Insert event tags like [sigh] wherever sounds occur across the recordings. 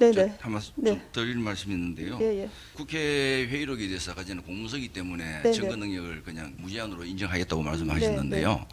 네, 저 네. 한 말씀 네. 좀 드릴 말씀이 있는데요. 예, 예. 국회 회의록에 대해서 전에 공문서기 때문에 네, 증거 네. 능력을 그냥 무제한으로 인정하겠다고 말씀하셨는데요.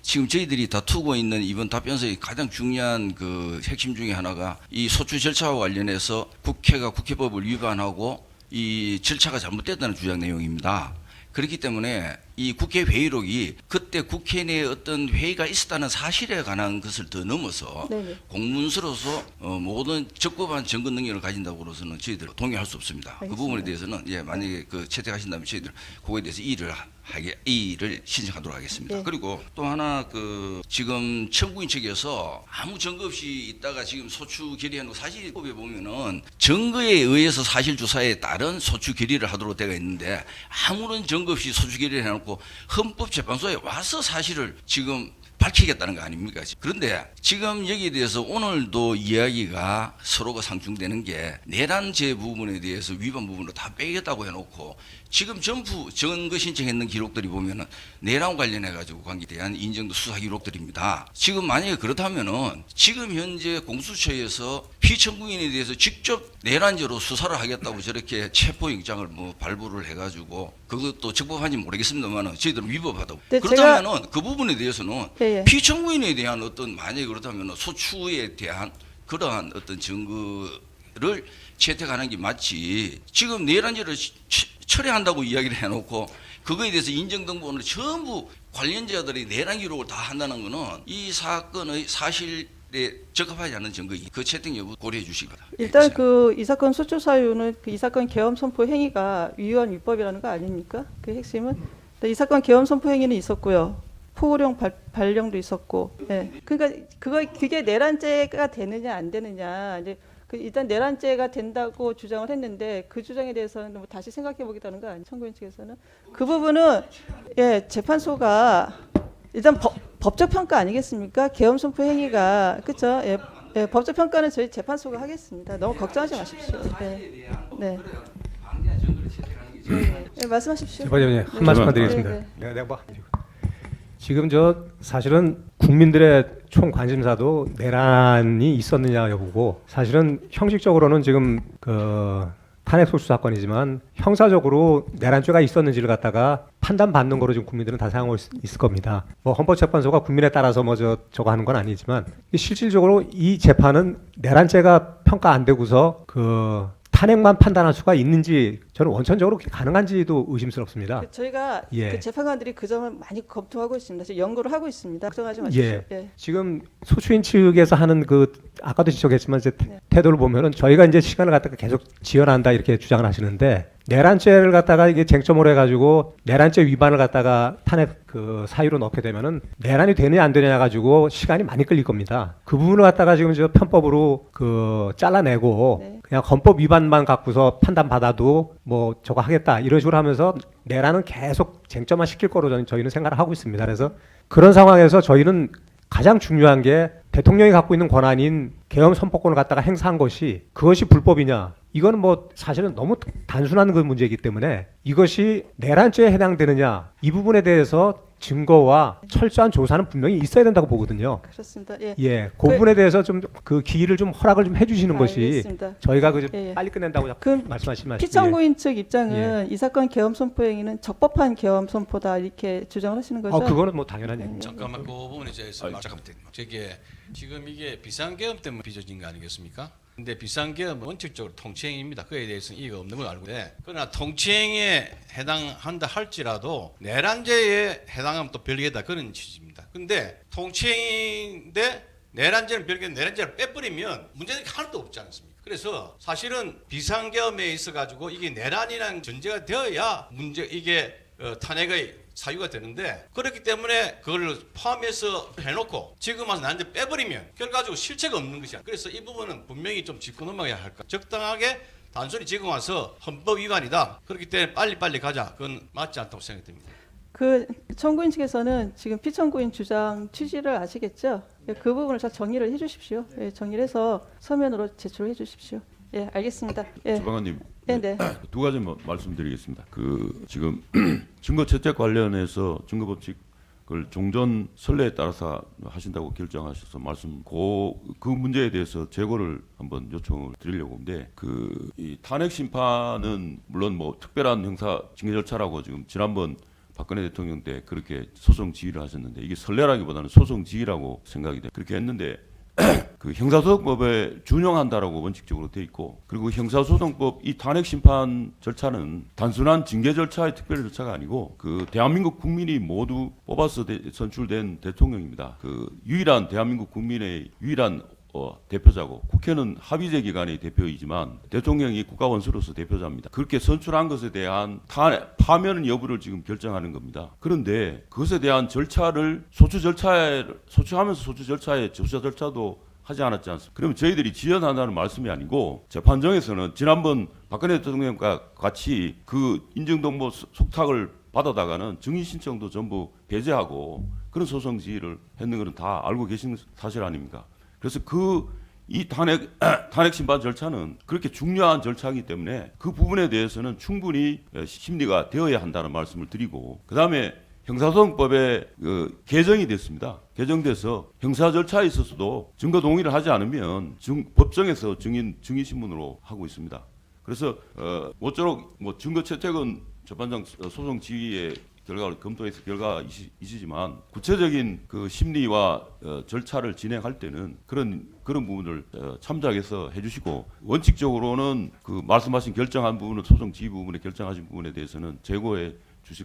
지금 저희들이 다투고 있는 이번 답변서의 가장 중요한 그 핵심 중에 하나가 이 소추 절차와 관련해서 국회가 국회법을 위반하고 이 절차가 잘못됐다는 주장 내용입니다. 그렇기 때문에 이 국회 회의록이 그때 국회 내에 어떤 회의가 있었다는 사실에 관한 것을 더 넘어서 네네. 공문서로서 어, 모든 적법한 증거 능력을 가진다고로서는 저희들 동의할 수 없습니다. 그 알겠습니다. 부분에 대해서는 예 만약에 그 채택하신다면 저희들 그거에 대해서 이의를 하- 하게 이의를 신청하도록 하겠습니다. 네. 그리고 또 하나 그 지금 청구인 측에서 아무 증거 없이 있다가 지금 소추 결의하는 거 사실법에 보면은 증거에 의해서 사실 주사에 따른 소추 결의를 하도록 되어 있는데 아무런 증거 없이 소추 결의를 해놓고 헌법재판소에 와서 사실을 지금 밝히겠다는 거 아닙니까? 그런데 지금 여기에 대해서 오늘도 이야기가 서로가 상충되는 게 내란제 부분에 대해서 위반 부분으로 다 빼겠다고 해놓고 지금 전부 증거 신청했는 기록들이 보면은 내란 관련해 가지고 관계에 대한 인정도 수사 기록들입니다. 지금 만약에 그렇다면은 지금 현재 공수처에서 피청구인에 대해서 직접 내란죄로 수사를 하겠다고 저렇게 체포영장을 뭐 발부를 해가지고 그것도 적법한지 모르겠습니다만은 저희들은 위법하다고. 네, 그렇다면은 그 부분에 대해서는 예, 예. 피청구인에 대한 어떤 만약에 그렇다면 소추에 대한 그러한 어떤 증거를 채택하는 게 맞지 지금 내란죄를 철회한다고 이야기를 해놓고 그거에 대해서 인정등본을 전부 관련자들이 내란 기록을 다 한다는 거는 이 사건의 사실 에 적합하지 않은 증거 그 채택 여부 고려해 주시기 바랍니다. 일단 그 이 사건 소추 사유는 그 이 사건 계엄 선포 행위가 위헌 위법이라는 거 아닙니까? 그 핵심은 네, 이 사건 계엄 선포 행위는 있었고요. 포고령 발, 발령도 있었고, 예. 그러니까 그거 그게 내란죄가 되느냐 안 되느냐 이제 그 일단 내란죄가 된다고 주장을 했는데 그 주장에 대해서는 뭐 다시 생각해 보겠다는 거 아니에요? 청구인 측에서는 그 부분은 예 재판소가 일단 법, 법적 평가 아니겠습니까? 계엄 선포 행위가 그렇죠? 예, 예, 법적 평가는 저희 재판소가 하겠습니다. 너무 걱정하지 마십시오. 네, 네. 예, 말씀하십시오. 한 말씀만 드리겠습니다. 네, 네. 내가 내가 봐. 지금 저 사실은 국민들의 총 관심사도 내란이 있었느냐 여부고 사실은 형식적으로는 지금 그 탄핵 소추 사건이지만 형사적으로 내란죄가 있었는지를 갖다가 판단받는 거로 지금 국민들은 다 생각하고 있- 있을 겁니다. 뭐 헌법재판소가 국민에 따라서 뭐 저 저거 하는 건 아니지만 이 실질적으로 이 재판은 내란죄가 평가 안 되고서 그 탄핵만 판단할 수가 있는지 저는 원천적으로 가능한지도 의심스럽습니다. 그 저희가 예. 그 재판관들이 그 점을 많이 검토하고 있습니다. 지금 연구를 하고 있습니다. 걱정하지 마십시오. 예. 예. 지금 소추인 측에서 하는 그 아까도 지적했지만 이제 네. 태도를 보면은 저희가 이제 시간을 갖다가 계속 지연한다 이렇게 주장을 하시는데 내란죄를 갖다가 이게 쟁점으로 해가지고 내란죄 위반을 갖다가 탄핵 그 사유로 넣게 되면은 내란이 되느냐 안 되느냐 가지고 시간이 많이 끌릴 겁니다. 그 부분을 갖다가 지금 저 편법으로 그 잘라내고 네. 그냥 헌법 위반만 갖고서 판단 받아도 뭐 저거 하겠다 이런 식으로 하면서 내란은 계속 쟁점화 시킬 거로 저는 저희는 생각을 하고 있습니다. 그래서 그런 상황에서 저희는 가장 중요한 게 대통령이 갖고 있는 권한인 계엄 선포권을 갖다가 행사한 것이 그것이 불법이냐? 이거는 뭐 사실은 너무 단순한 그 문제이기 때문에 이것이 내란죄에 해당되느냐? 이 부분에 대해서 증거와 철저한 조사는 분명히 있어야 된다고 보거든요. 그렇습니다. 예. 예, 그 부분에 대해서 좀 그 기일을 좀 허락을 좀 해주시는 것이 알겠습니다. 저희가 그 예, 예. 빨리 끝낸다고 자꾸 그 말씀하시지 마시고 피청구인 측 입장은 예. 이 사건 계엄 선포 행위는 적법한 계엄 선포다 이렇게 주장을 하시는 거죠. 어 그거는 뭐 당연한 얘기입니다. 잠깐만 그 부분에 대해서 말- 잠깐만. 저게 지금 이게 비상계엄 때문에 빚어진 거 아니겠습니까? 근데 비상계엄은 원칙적으로 통치행위입니다. 그에 대해서는 이의가 없는 걸 알고 돼. 그러나 통치행위에 해당한다 할지라도 내란죄에 해당하면 또 별개다 그런 취지입니다. 근데 통치행위인데 내란죄는 별개 내란죄를 빼버리면 문제는 하나도 없지 않습니까? 그래서 사실은 비상계엄에 있어 가지고 이게 내란이라는 전제가 되어야 문제 이게 어, 탄핵의 사유가 되는데 그렇기 때문에 그걸 포함해서 해놓고 지금 와서 나한테 빼버리면 결과적으로 실체가 없는 것이야. 그래서 이 부분은 분명히 좀 짚고 넘어가야 할까. 적당하게 단순히 지금 와서 헌법 위반이다. 그렇기 때문에 빨리빨리 가자. 그건 맞지 않다고 생각됩니다. 그 청구인 측에서는 지금 피청구인 주장 취지를 아시겠죠? 예, 그 부분을 잘 정리를 해주십시오. 예, 정리를 해서 서면으로 제출해 주십시오. 예, 알겠습니다. 예, 주방관님 네, 네. 두 가지 뭐 말씀드리겠습니다. 그 지금 [clears throat] 증거 채택 관련해서 증거 법칙 그걸 종전 선례에 따라서 하신다고 결정하셔서 말씀 그, 그 문제에 대해서 제고를 한번 요청을 드리려고 하는데 그 이 탄핵 심판은 물론 뭐 특별한 형사 징계 절차라고 지금 지난번 박근혜 대통령 때 그렇게 소송 지휘를 하셨는데 이게 선례라기보다는 소송 지휘라고 생각이 돼 그렇게 했는데 [clears throat] 그 형사소송법에 준용한다라고 원칙적으로 돼 있고 그리고 형사소송법 이 탄핵 심판 절차는 단순한 징계 절차의 특별 절차가 아니고 그 대한민국 국민이 모두 뽑아서 대- 선출된 대통령입니다. 그 유일한 대한민국 국민의 유일한 어, 대표자고 국회는 합의제 기관의 대표이지만 대통령이 국가 원수로서 대표자입니다. 그렇게 선출한 것에 대한 탄핵, 파면 여부를 지금 결정하는 겁니다. 그런데 그것에 대한 절차를 소추 절차에 소추하면서 소추 절차에 조사 절차도 하지 않았지 않습니까? 그러면 저희들이 지연한다는 말씀이 아니고 재판정에서는 지난번 박근혜 대통령과 같이 그 인정동보 소- 속탁을 받아다가는 증인 신청도 전부 배제하고 그런 소송 지휘를 했는 것은 다 알고 계신 사실 아닙니까? 그래서 그 이 탄핵 [clears throat] 탄핵 심판 절차는 그렇게 중요한 절차이기 때문에 그 부분에 대해서는 충분히 어, 심리가 되어야 한다는 말씀을 드리고 그 다음에 형사소송법에 그 개정이 됐습니다. 개정돼서 형사 절차에 있어서도 증거 동의를 하지 않으면 증, 법정에서 증인 증인 신문으로 하고 있습니다. 그래서 어, 모쪼록 뭐 증거 채택은 재판장 소송 지휘의 결과를 검토해서 있으지만 구체적인 그 심리와 어, 절차를 진행할 때는 그런 그런 부분을 어, 참작해서 해주시고 원칙적으로는 그 말씀하신 결정한 부분은 소송 지휘 부분에 결정하신 부분에 대해서는 재고해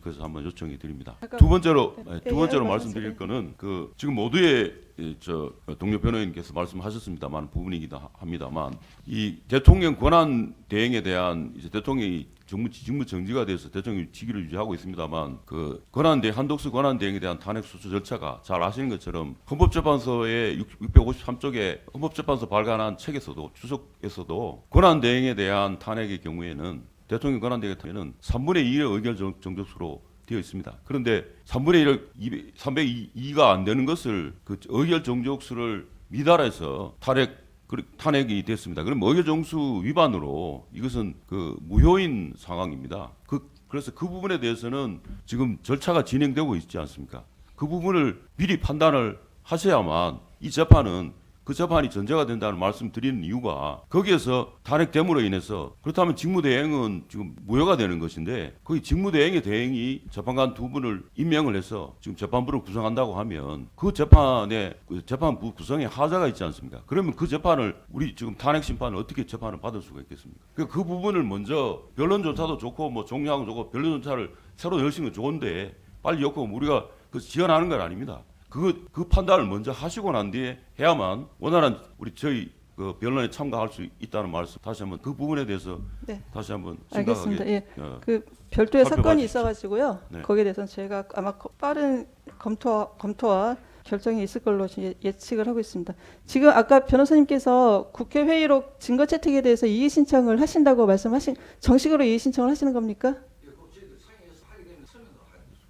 것을 한번 요청해 드립니다. 두 번째로 네, 두 번째로 예, 말씀드릴. 거는 그 지금 모두의 이, 저 동료 변호인께서 말씀하셨습니다만 부분이기도 하- 합니다만 이 대통령 권한 대행에 대한 이제 대통령이 정무 직무 정지가 돼서 대통령이 직위를 유지하고 있습니다만 그 권한 대 한독수 권한 대행에 대한 탄핵 소추 절차가 잘 아시는 것처럼 헌법재판소의 653쪽에 헌법재판소 발간한 책에서도 추석에서도 권한 대행에 대한 탄핵의 경우에는 대통령 권한 대행의 경우에는 3분의 2의 의결 정- 정족수로 되어 있습니다. 그런데 3분의 1을 302가 안 되는 것을 그 의결 정족수를 미달해서 탄핵 그 탄핵이 됐습니다. 그럼 의결 정수 위반으로 이것은 그 무효인 상황입니다. 그 그래서 그 부분에 대해서는 지금 절차가 진행되고 있지 않습니까? 그 부분을 미리 판단을 하셔야만 이 재판은 그 재판이 전제가 된다는 말씀 드리는 이유가 거기에서 탄핵됨으로 인해서 그렇다면 직무대행은 지금 무효가 되는 것인데 거기 직무대행의 대행이 재판관 두 분을 임명을 해서 지금 재판부를 구성한다고 하면 그 재판에 그 재판부 구성에 하자가 있지 않습니까? 그러면 그 재판을 우리 지금 탄핵 심판을 어떻게 재판을 받을 수가 있겠습니까? 그, 그 부분을 먼저 변론조차도 좋고 뭐 종료하고 좋고 변론조차를 새로 열시는 건 좋은데 빨리 엮고 우리가 그 지연하는 건 아닙니다. 그, 그 판단을 먼저 하시고 난 뒤에 해야만 원활한 우리 저희 그 변론에 참가할 수 있다는 말씀 다시 한번 그 부분에 대해서 네. 다시 한번 알겠습니다. 심각하게 예. 어, 그 별도의 사건이. 있어가지고요. 네. 거기에 대해서는 제가 아마 거- 빠른 검토 검토와 결정이 있을 걸로 예- 예측을 하고 있습니다. 지금 아까 변호사님께서 국회 회의로 증거 채택에 대해서 이의 신청을 하신다고 말씀하신 정식으로 이의 신청을 하시는 겁니까?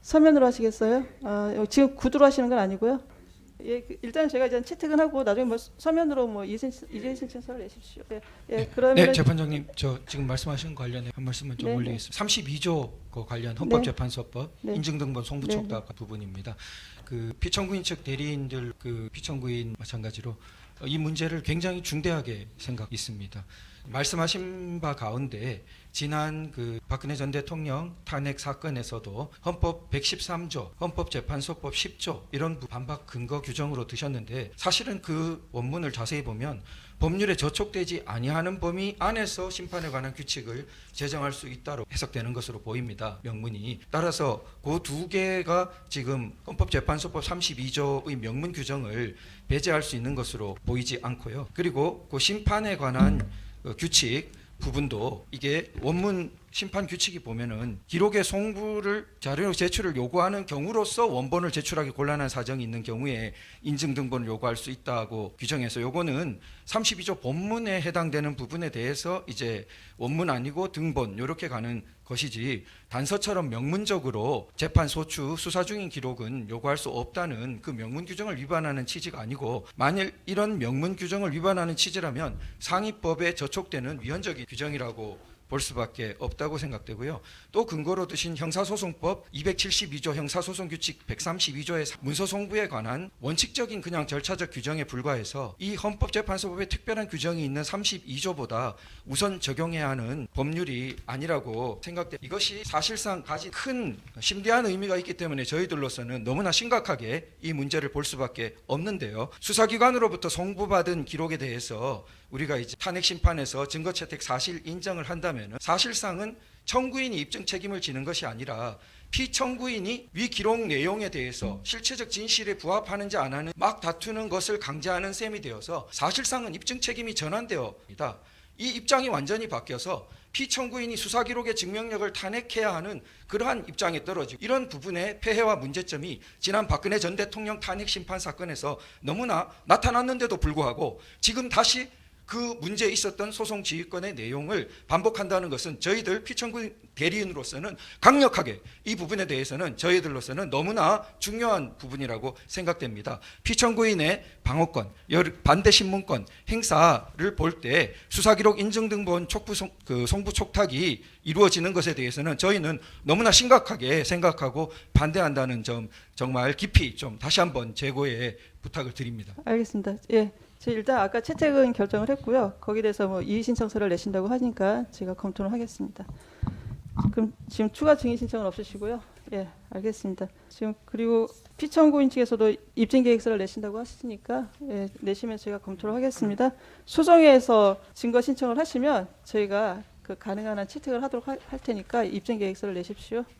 서면으로 하시겠어요? 아, 지금 구두로 하시는 건 아니고요. 예, 그 일단 제가 이제 채택은 하고 나중에 뭐 서면으로 뭐 이의 신청서를 내십시오. 예, 예 그러면 네, 재판장님, 저 지금 말씀하신 관련해 한 말씀만 좀 네, 올리겠습니다. 32조 그 관련 헌법재판소법 네. 인증등본 송부촉탁 네, 부분입니다. 그 피청구인 측 대리인들 그 피청구인 마찬가지로 어, 이 문제를 굉장히 중대하게 생각 있습니다. 말씀하신 바 가운데 지난 그 박근혜 전 대통령 탄핵 사건에서도 헌법 113조, 헌법재판소법 10조 이런 부- 반박 근거 규정으로 드셨는데 사실은 그 원문을 자세히 보면 법률에 저촉되지 아니하는 범위 안에서 심판에 관한 규칙을 제정할 수 있다로 해석되는 것으로 보입니다. 명문이. 따라서 그 두 개가 지금 헌법재판소법 32조의 명문 규정을 배제할 수 있는 것으로 보이지 않고요. 그리고 그 심판에 관한 어, 규칙 부분도 이게 원문 심판 규칙이 보면은 기록의 송부를 자료 제출을 요구하는 경우로서 원본을 제출하기 곤란한 사정이 있는 경우에 인증 등본을 요구할 수 있다고 규정해서 요거는 32조 본문에 해당되는 부분에 대해서 이제 원문 아니고 등본 요렇게 가는 것이지 단서처럼 명문적으로 재판 소추 수사 중인 기록은 요구할 수 없다는 그 명문 규정을 위반하는 취지가 아니고 만일 이런 명문 규정을 위반하는 취지라면 상위법에 저촉되는 위헌적인 규정이라고 볼 수밖에 없다고 생각되고요. 또 근거로 드신 형사소송법 272조 형사소송규칙 132조의 문서송부에 관한 원칙적인 그냥 절차적 규정에 불과해서 이 헌법재판소법에 특별한 규정이 있는 32조보다 우선 적용해야 하는 법률이 아니라고 생각돼. 이것이 사실상 가진 큰 심대한 의미가 있기 때문에 저희들로서는 너무나 심각하게 이 문제를 볼 수밖에 없는데요. 수사기관으로부터 송부받은 기록에 대해서 우리가 이제 탄핵 심판에서 증거 채택 사실 인정을 한다면 사실상은 청구인이 입증 책임을 지는 것이 아니라 피청구인이 위 기록 내용에 대해서 실체적 진실에 부합하는지 안 하는 막 다투는 것을 강제하는 셈이 되어서 사실상은 입증 책임이 전환되어입니다. 이 입장이 완전히 바뀌어서 피청구인이 수사 기록의 증명력을 탄핵해야 하는 그러한 입장에 떨어지고 이런 부분의 폐해와 문제점이 지난 박근혜 전 대통령 탄핵 심판 사건에서 너무나 나타났는데도 불구하고 지금 다시 그 문제에 있었던 소송 지휘권의 내용을 반복한다는 것은 저희들 피청구 대리인으로서는 강력하게 이 부분에 대해서는 저희들로서는 너무나 중요한 부분이라고 생각됩니다. 피청구인의 방어권, 열- 반대 신문권 행사를 볼 때 수사기록 인증 등본 촉부 송, 그 송부 촉탁이 이루어지는 것에 대해서는 저희는 너무나 심각하게 생각하고 반대한다는 점 정말 깊이 좀 다시 한번 재고에 부탁을 드립니다. 알겠습니다. 예. 제 일단 아까 채택은 결정을 했고요. 거기에 대해서 뭐 이의 신청서를 내신다고 하니까 제가 검토를 하겠습니다. 그럼 지금 추가 증인 신청은 없으시고요. 예, 알겠습니다. 지금 그리고 피청구인 측에서도 입증 계획서를 내신다고 하시니까 예, 내시면 제가 검토를 하겠습니다. 소정에서 증거 신청을 하시면 저희가 그 가능한 한 채택을 하도록 할, 할 테니까 입증 계획서를 내십시오.